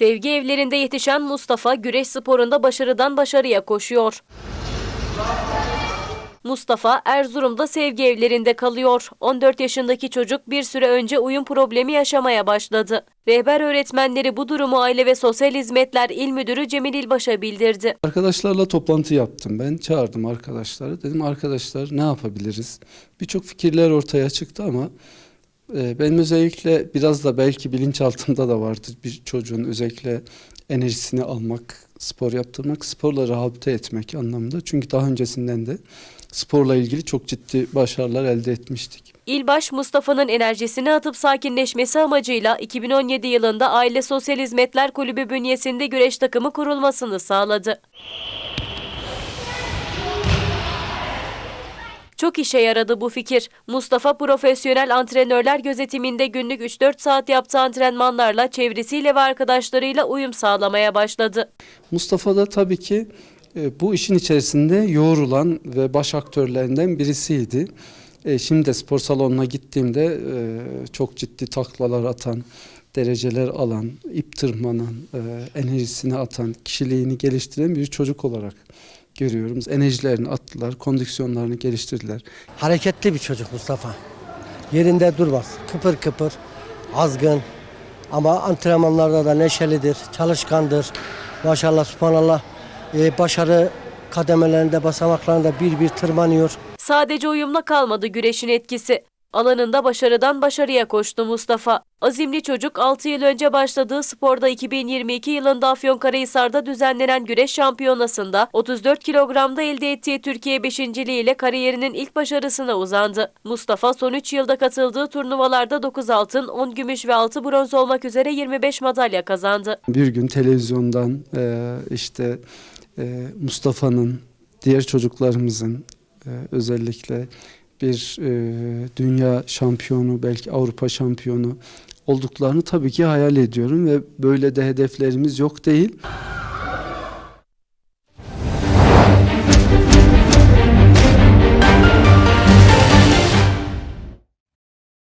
Sevgi evlerinde yetişen Mustafa güreş sporunda başarıdan başarıya koşuyor. Mustafa Erzurum'da sevgi evlerinde kalıyor. 14 yaşındaki çocuk bir süre önce uyum problemi yaşamaya başladı. Rehber öğretmenleri bu durumu Aile ve Sosyal Hizmetler İl Müdürü Cemil İlbaş'a bildirdi. Arkadaşlarla toplantı yaptım ben. Çağırdım arkadaşları. Dedim arkadaşlar ne yapabiliriz? Birçok fikirler ortaya çıktı ama benim özellikle biraz da belki bilinçaltımda da vardı. Bir çocuğun özellikle enerjisini almak, spor yaptırmak, sporla rehabilite etmek anlamında. Çünkü daha öncesinden de sporla ilgili çok ciddi başarılar elde etmiştik. İlbaş Mustafa'nın enerjisini atıp sakinleşmesi amacıyla 2017 yılında Aile Sosyal Hizmetler Kulübü bünyesinde güreş takımı kurulmasını sağladı. Çok işe yaradı bu fikir. Mustafa profesyonel antrenörler gözetiminde günlük 3-4 saat yaptığı antrenmanlarla çevresiyle ve arkadaşlarıyla uyum sağlamaya başladı. Mustafa da tabii ki e, bu işin içerisinde yoğrulan ve baş aktörlerinden birisiydi. E, Şimdi de spor salonuna gittiğimde e, çok ciddi taklalar atan, dereceler alan, ip tırmanan, enerjisini atan, kişiliğini geliştiren bir çocuk olarak görüyorum. Enerjilerini attılar, kondisyonlarını geliştirdiler. Hareketli bir çocuk Mustafa. Yerinde durmaz. Kıpır kıpır, azgın. Ama antrenmanlarda da neşelidir, çalışkandır. Maşallah, subhanallah. Ee, başarı kademelerinde, basamaklarında bir bir tırmanıyor. Sadece uyumla kalmadı güreşin etkisi. Alanında başarıdan başarıya koştu Mustafa. Azimli çocuk 6 yıl önce başladığı sporda 2022 yılında Afyonkarahisar'da düzenlenen güreş şampiyonasında 34 kilogramda elde ettiği Türkiye beşinciliğiyle kariyerinin ilk başarısına uzandı. Mustafa son 3 yılda katıldığı turnuvalarda 9 altın, 10 gümüş ve 6 bronz olmak üzere 25 madalya kazandı. Bir gün televizyondan e, işte e, Mustafa'nın, diğer çocuklarımızın e, özellikle bir e, dünya şampiyonu, belki Avrupa şampiyonu olduklarını tabii ki hayal ediyorum ve böyle de hedeflerimiz yok değil.